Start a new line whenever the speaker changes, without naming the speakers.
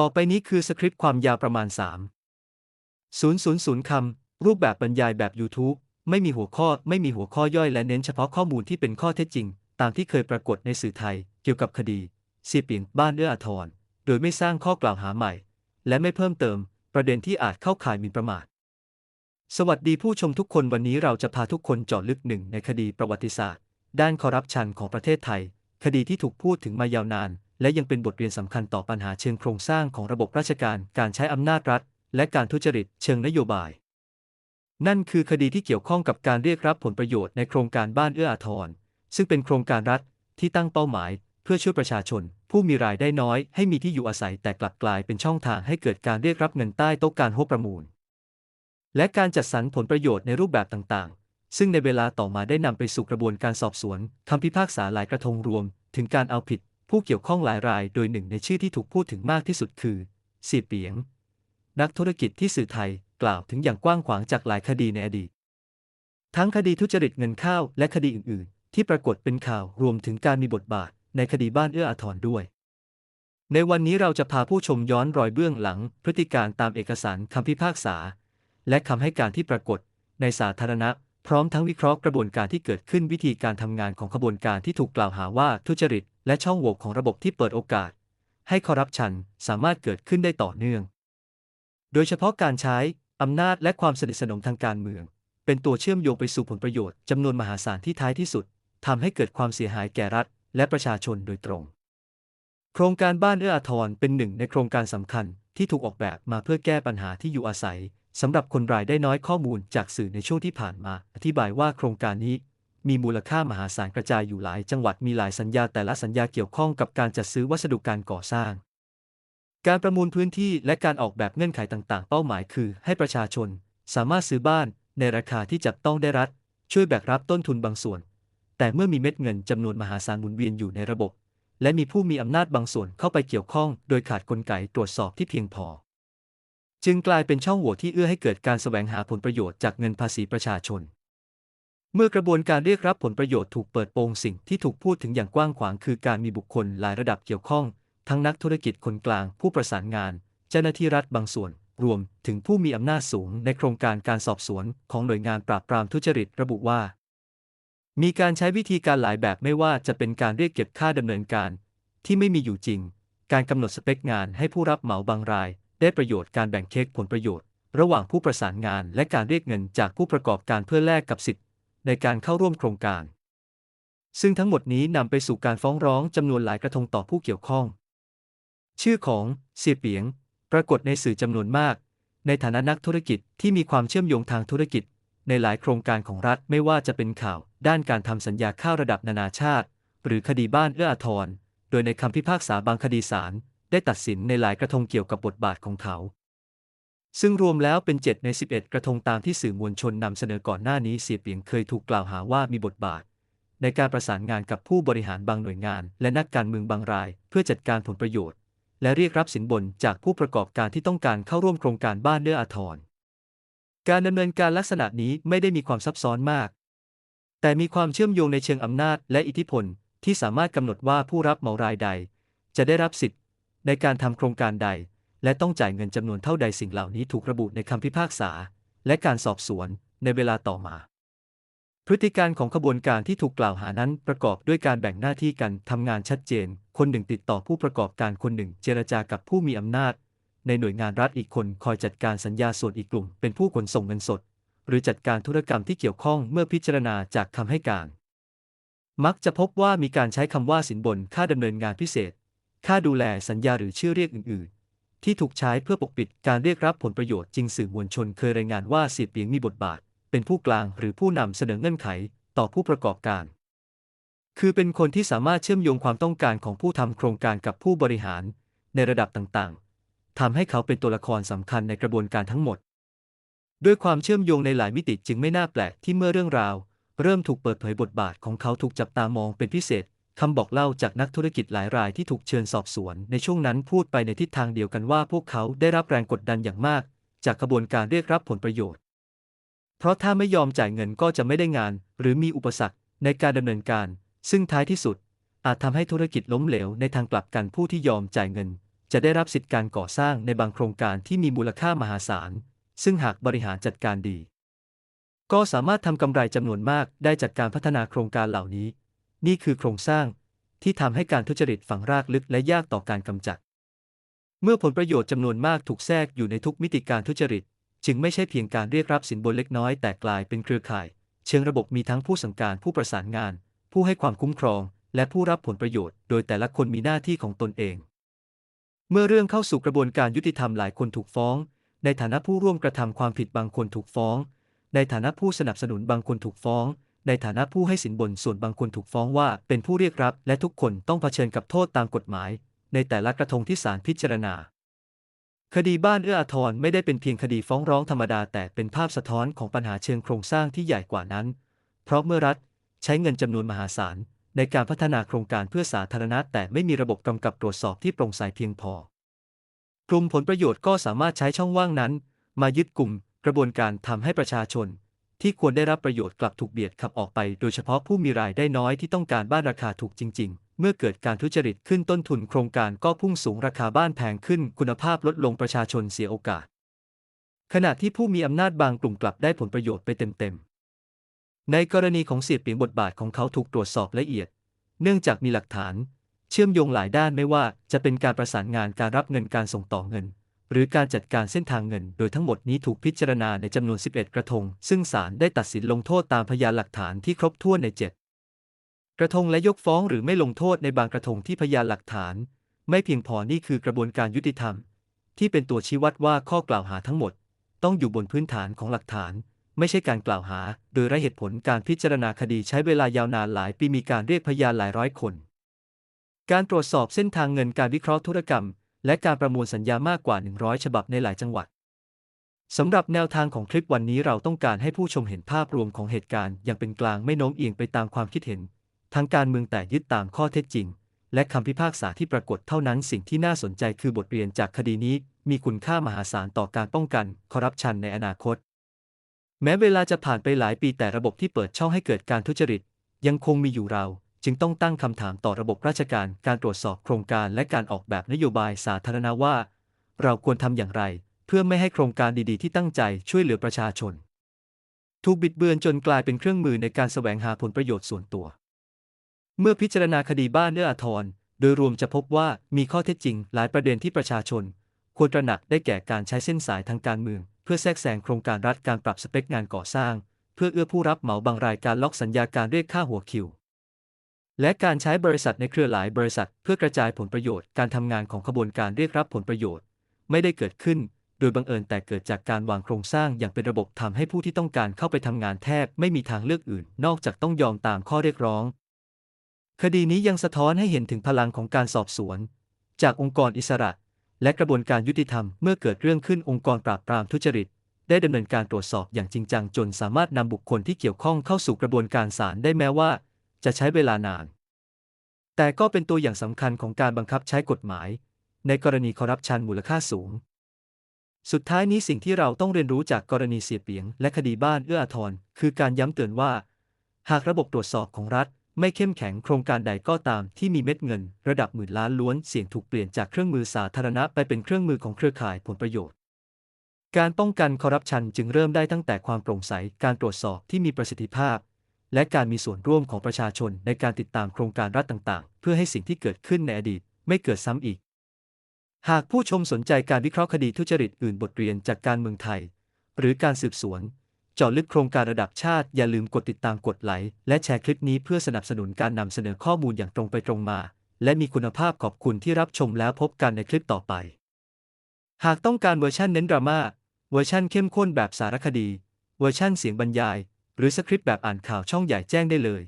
ต่อไปนี้คือสคริปต์ความยาวประมาณ 3 000 คำ รูปแบบบรรยายแบบ YouTube ไม่มีหัวข้อ ไม่มีหัวข้อย่อยและเน้นเฉพาะข้อมูลที่เป็นข้อเท็จจริง ตามที่เคยปรากฏในสื่อไทย เกี่ยวกับคดีเสียเปียงบ้านเอื้ออาทร โดยไม่สร้างข้อกล่าวหาใหม่ และไม่เพิ่มเติม ประเด็นที่อาจเข้าข่ายหมิ่นประมาท สวัสดีผู้ชมทุกคนวันนี้เราจะพาทุกคนเจาะลึกหนึ่งในคดีประวัติศาสตร์ ด้านคอร์รัปชันของประเทศไทย คดีที่ถูกพูดถึงมายาวนาน และยังเป็นบทเรียนสำคัญต่อปัญหาเชิงโครงสร้างของระบบราชการ การใช้อำนาจรัฐ และการทุจริตเชิงนโยบาย นั่นคือคดีที่เกี่ยวข้องกับการเรียกรับผลประโยชน์ในโครงการบ้านเอื้ออาทร ซึ่งเป็นโครงการรัฐที่ตั้งเป้าหมาย เพื่อช่วยประชาชน ผู้มีรายได้น้อยให้มีที่อยู่อาศัยแต่กลับกลายเป็นช่องทางให้เกิดการเรียกรับเงินใต้โต๊ะการโฮประมูล และการจัดสรรผลประโยชน์ในรูปแบบต่างๆ ซึ่งในเวลาต่อมาได้นำไปสู่กระบวนการสอบสวนคำพิพากษาหลายกระทงรวม ถึงการเอาผิด ผู้เกี่ยวข้องหลายรายโดยหนึ่งในชื่อที่ถูกพูดถึงมากที่สุดคือเสียเปียง นักธุรกิจที่สื่อไทยกล่าวถึงอย่างกว้างขวางจากหลายคดีในอดีต ทั้งคดีทุจริตเงินข้าวและคดีอื่น ๆ ที่ปรากฏเป็นข่าวรวมถึงการมีบทบาทในคดีบ้านเอื้ออาทรด้วย ในวันนี้เราจะพาผู้ชมย้อนรอยเบื้องหลัง พฤติการตามเอกสารคำพิพากษา และคำให้การที่ปรากฏในสาธารณะ พร้อมทั้งวิเคราะห์กระบวนการที่เกิดขึ้นวิธีการทำงานของขบวนการที่ถูกกล่าวหาว่าทุจริต และช่องโหว่ของระบบที่เปิดโอกาส ให้คอร์รัปชันสามารถเกิดขึ้นได้ต่อเนื่อง โดยเฉพาะการใช้อำนาจและความสนิทสนมทางการเมือง เป็นตัวเชื่อมโยงไปสู่ผลประโยชน์จำนวนมหาศาลที่ท้ายที่สุดทำให้เกิดความเสียหายแก่รัฐ และประชาชนโดยตรง โครงการบ้านเอื้ออาทรเป็นหนึ่งในโครงการสำคัญที่ถูกออกแบบมาเพื่อแก้ปัญหาที่อยู่อาศัย สำหรับคนรายได้น้อยข้อมูลจากสื่อในช่วงที่ผ่านมา อธิบายว่าโครงการนี้มีมูลค่ามหาศาลกระจายอยู่หลายจังหวัดมีหลายสัญญาแต่ละสัญญาเกี่ยวข้องกับการจัดซื้อวัสดุการก่อสร้าง การประมูลพื้นที่และการออกแบบเงื่อนไขต่างๆ เป้าหมายคือ ให้ประชาชน สามารถซื้อบ้านในราคาที่จับต้องได้รัฐ ช่วยแบกรับต้นทุนบางส่วน แต่เมื่อมีเม็ดเงินจำนวนมหาศาลหมุนเวียนอยู่ในระบบ และมีผู้มีอำนาจบางส่วนเข้าไปเกี่ยวข้อง โดยขาดกลไกตรวจสอบที่เพียงพอ จึงกลายเป็นช่องโหว่ที่เอื้อให้เกิดการแสวงหาผลประโยชน์จากเงินภาษีประชาชน เมื่อกระบวนการเรียกรับผลประโยชน์ถูกเปิดโปงสิ่งที่ถูกพูดถึงอย่างกว้างขวางคือการมีบุคคลหลายระดับเกี่ยวข้อง ทั้งนักธุรกิจคนกลาง ผู้ประสานงาน เจ้าหน้าที่รัฐบางส่วน รวมถึงผู้มีอำนาจสูงในโครงการการสอบสวนของหน่วยงานปราบปรามทุจริตระบุว่า มีการใช้วิธีการหลายแบบไม่ว่าจะเป็นการเรียกเก็บค่าดำเนินการ ที่ไม่มีอยู่จริง การกำหนดสเปคงานให้ผู้รับเหมาบางราย ได้ประโยชน์การแบ่งเค้กผลประโยชน์ ระหว่างผู้ประสานงานและการเรียกเงินจากผู้ประกอบการเพื่อแลกกับสิทธิ์ ในการเข้าร่วมโครงการ ซึ่งทั้งหมดนี้นำไปสู่การฟ้องร้องจำนวนหลายกระทงต่อผู้เกี่ยวข้อง ชื่อของเสียเปียง ปรากฏในสื่อจำนวนมาก ในฐานะนักธุรกิจที่มีความเชื่อมโยงทางธุรกิจ ในหลายโครงการของรัฐไม่ว่าจะเป็นข่าว ด้านการทำสัญญาข้าวระดับนานาชาติ หรือคดีบ้านเอื้ออาทรโดยในคำพิพากษาบางคดีศาล ได้ตัดสินในหลายกระทงเกี่ยวกับบทบาทของเขา ซึ่งรวมแล้วเป็น 7 ใน 11 กระทงตามที่สื่อมวลชนนำเสนอก่อนหน้านี้เสียเปียงเคยถูกกล่าวหาว่ามีบทบาท ในการประสานงานกับผู้บริหารบางหน่วยงาน และนักการเมืองบางราย เพื่อจัดการผลประโยชน์ และเรียกรับสินบนจากผู้ประกอบการที่ต้องการเข้าร่วมโครงการบ้านเนื้ออาทรการดำเนินการลักษณะนี้ไม่ได้มีความซับซ้อนมาก แต่มีความเชื่อมโยงในเชิงอำนาจและอิทธิพลที่สามารถกำหนดว่าผู้รับเหมารายใด จะได้รับสิทธิ์ ในการทำโครงการใด และต้องจ่ายเงินจำนวนเท่าใดสิ่งเหล่านี้ถูกระบุในคำพิพากษา และการสอบสวนในเวลาต่อมา พฤติการของขบวนการที่ถูกกล่าวหานั้นประกอบด้วยการแบ่งหน้าที่กันทำงานชัดเจน คนหนึ่งติดต่อผู้ประกอบการคนหนึ่งเจรจากับผู้มีอำนาจ ในหน่วยงานรัฐอีกคนคอยจัดการสัญญาส่วนอีกกลุ่ม เป็นผู้ขนส่งเงินสด หรือจัดการธุรกรรมที่เกี่ยวข้องเมื่อพิจารณาจากคำให้การ มักจะพบว่ามีการใช้คำว่าสินบนค่าดำเนินงานพิเศษ ค่าดูแลสัญญาหรือชื่อเรียกอื่น ๆ ที่ถูกใช้เพื่อปกปิดการเรียกรับผลประโยชน์จริงสื่อมวลชนเคยรายงานว่าเสียเปียงมีบทบาท เป็นผู้กลางหรือผู้นำเสนอเงื่อนไขต่อผู้ประกอบการ คือเป็นคนที่สามารถเชื่อมโยงความต้องการของผู้ทำโครงการกับผู้บริหาร ในระดับต่าง ๆทำให้เขาเป็นตัวละครสำคัญในกระบวนการทั้งหมด ด้วยความเชื่อมโยงในหลายมิติจึงไม่น่าแปลกที่เมื่อเรื่องราว เริ่มถูกเปิดเผยบทบาทของเขาถูกจับตามองเป็นพิเศษ คำบอกเล่าจากนักธุรกิจหลายรายที่ถูกเชิญสอบสวน ในช่วงนั้นพูดไปในทิศทางเดียวกันว่าพวกเขาได้รับแรงกดดันอย่างมาก จากกระบวนการเรียกรับผลประโยชน์ เพราะถ้าไม่ยอมจ่ายเงินก็จะไม่ได้งาน หรือมีอุปสรรคในการดำเนินการ ซึ่งท้ายที่สุด อาจทำให้ธุรกิจล้มเหลวในทางกลับกันผู้ที่ยอมจ่ายเงิน จะได้รับสิทธิการก่อสร้างในบางโครงการที่มีมูลค่ามหาศาล ซึ่งหากบริหารจัดการดี ก็สามารถทำกำไรจำนวนมากได้จากการพัฒนาโครงการเหล่านี้ นี่คือโครงสร้างที่ทำให้การทุจริตฝังรากลึกและยากต่อการกำจัด เมื่อผลประโยชน์จำนวนมากถูกแทรกอยู่ในทุกมิติการทุจริต จึงไม่ใช่เพียงการเรียกรับสินบนเล็กน้อยแต่กลายเป็นเครือข่าย เชิงระบบมีทั้งผู้สั่งการผู้ประสานงาน ผู้ให้ความคุ้มครอง และผู้รับผลประโยชน์ โดยแต่ละคนมีหน้าที่ของตนเอง เมื่อเรื่องเข้าสู่กระบวนการยุติธรรมหลายคนถูกฟ้อง ในฐานะผู้ร่วมกระทำความผิดบางคนถูกฟ้อง ในฐานะผู้สนับสนุนบางคนถูกฟ้อง ในฐานะผู้ให้สินบนส่วนบางคนถูกฟ้องว่าเป็นผู้เรียกรับ และทุกคนต้องเผชิญกับโทษตามกฎหมาย ในแต่ละกระทงที่ศาลพิจารณา คดีบ้านเอื้ออาทรไม่ได้เป็นเพียงคดีฟ้องร้องธรรมดาแต่เป็นภาพสะท้อนของปัญหาเชิงโครงสร้างที่ใหญ่กว่านั้น เพราะเมื่อรัฐใช้เงินจำนวนมหาศาลในการพัฒนาโครงการเพื่อสาธารณะแต่ไม่มีระบบกำกับตรวจสอบที่โปร่งใสเพียงพอ กลุ่มผลประโยชน์ก็สามารถใช้ช่องว่างนั้น มายึดกลุ่มกระบวนการทำให้ประชาชน ที่ควรได้รับประโยชน์กลับถูกเบียดขับออกไป โดยเฉพาะผู้มีรายได้น้อยที่ต้องการบ้านราคาถูกจริง ๆ เมื่อเกิดการทุจริตขึ้นต้นทุนโครงการก็พุ่งสูงราคาบ้านแพงขึ้น คุณภาพลดลงประชาชนเสียโอกาส ขณะที่ผู้มีอำนาจบางกลุ่มกลับได้ผลประโยชน์ไปเต็มๆ ในกรณีของเสียเปลี่ยนบทบาทของเขาถูกตรวจสอบละเอียด เนื่องจากมีหลักฐาน เชื่อมโยงหลายด้านไม่ว่าจะเป็นการประสานงานการรับเงินการส่งต่อเงิน หรือการจัดการเส้นทางเงิน โดยทั้งหมดนี้ถูกพิจารณาในจำนวน 11 กระทง ซึ่งศาลได้ตัดสินลงโทษตามพยานหลักฐานที่ครบถ้วนใน 7 กระทงและยกฟ้องหรือไม่ลงโทษในบางกระทงที่พยานหลักฐาน ไม่เพียงพอนี่คือกระบวนการยุติธรรม ที่เป็นตัวชี้วัดว่าข้อกล่าวหาทั้งหมด ต้องอยู่บนพื้นฐานของหลักฐาน ไม่ใช่การกล่าวหา โดยไร้เหตุผลการพิจารณาคดีใช้เวลายาวนานหลายปีมีการเรียกพยานหลายร้อยคน การตรวจสอบเส้นทางเงินการวิเคราะห์ธุรกรรม และการประมวลสัญญามากกว่า 100 ฉบับในหลายจังหวัดสำหรับแนวทางของคลิปวันนี้เราต้องการให้ผู้ชมเห็นภาพรวมของเหตุการณ์อย่างเป็นกลางไม่โน้มเอียงไปตามความคิดเห็น ทางการเมืองแต่ยึดตามข้อเท็จจริง และคำพิพากษาที่ปรากฏเท่านั้นสิ่งที่น่าสนใจคือบทเรียนจากคดีนี้ มีคุณค่ามหาศาลต่อการป้องกันคอร์รัปชันในอนาคต แม้เวลาจะผ่านไปหลายปีแต่ระบบที่เปิดช่องให้เกิดการทุจริต ยังคงมีอยู่เรา จึงต้องตั้งคำถามต่อระบบราชการการตรวจสอบโครงการและการออกแบบนโยบายสาธารณะว่า เราควรทำอย่างไร เพื่อไม่ให้โครงการดีๆ ที่ตั้งใจช่วยเหลือประชาชน ถูกบิดเบือนจนกลายเป็นเครื่องมือในการแสวงหาผลประโยชน์ส่วนตัว เมื่อพิจารณาคดีบ้านเอื้ออาทรโดยรวมจะพบว่ามีข้อเท็จจริงหลายประเด็นที่ประชาชน ควรตระหนักได้แก่การใช้เส้นสายทางการเมือง เพื่อแทรกแซงโครงการรัฐการปรับสเปคงานก่อสร้าง เพื่อเอื้อผู้รับเหมาบางรายการล็อกสัญญาการเรียกค่าหัวคิว และการใช้บริษัทในเครือหลายบริษัท เพื่อกระจายผลประโยชน์การทำงานของขบวนการเรียกรับผลประโยชน์ ไม่ได้เกิดขึ้น โดยบังเอิญแต่เกิดจากการวางโครงสร้างอย่างเป็นระบบทำให้ผู้ที่ต้องการเข้าไปทำงานแทบไม่มีทางเลือกอื่น นอกจากต้องยอมตามข้อเรียกร้อง คดีนี้ยังสะท้อนให้เห็นถึงพลังของการสอบสวน จากองค์กรอิสระ และกระบวนการยุติธรรมเมื่อเกิดเรื่องขึ้นองค์กรปราบปรามทุจริตได้ดำเนินการตรวจสอบอย่างจริงจังจนสามารถนำบุคคลที่เกี่ยวข้องเข้าสู่กระบวนการศาลได้แม้ว่า จะใช้เวลานาน แต่ก็เป็นตัวอย่างสำคัญของการบังคับใช้กฎหมาย ในกรณีคอร์รัปชันมูลค่าสูง สุดท้ายนี้สิ่งที่เราต้องเรียนรู้จากกรณีเสียเปียง และคดีบ้านเอื้ออาทรคือการย้ำเตือนว่า หากระบบตรวจสอบของรัฐไม่เข้มแข็งโครงการใดก็ตามที่มีเม็ดเงิน ระดับหมื่นล้านล้วนเสี่ยงถูกเปลี่ยนจากเครื่องมือสาธารณะไปเป็นเครื่องมือของเครือข่ายผลประโยชน์ การป้องกันคอร์รัปชันจึงเริ่มได้ตั้งแต่ความโปร่งใสการตรวจสอบที่มีประสิทธิภาพ และการมีส่วนร่วมของประชาชนในการติดตามโครงการรัฐต่างๆ เพื่อให้สิ่งที่เกิดขึ้นในอดีตไม่เกิดซ้ำอีก หากผู้ชมสนใจการวิเคราะห์คดีทุจริตอื่นบทเรียนจากการเมืองไทย หรือการสืบสวนเจาะลึกโครงการระดับชาติอย่าลืมกดติดตามกดไลค์และแชร์คลิปนี้เพื่อสนับสนุนการนำเสนอข้อมูลอย่างตรงไปตรงมา และมีคุณภาพขอบคุณที่รับชมแล้วพบกันในคลิปต่อไป หากต้องการเวอร์ชันเน้นดราม่าเวอร์ชันเข้มข้นแบบสารคดี เวอร์ชันเสียงบรรยาย หรือสคริปต์แบบอ่านข่าวช่องใหญ่แจ้งได้เลย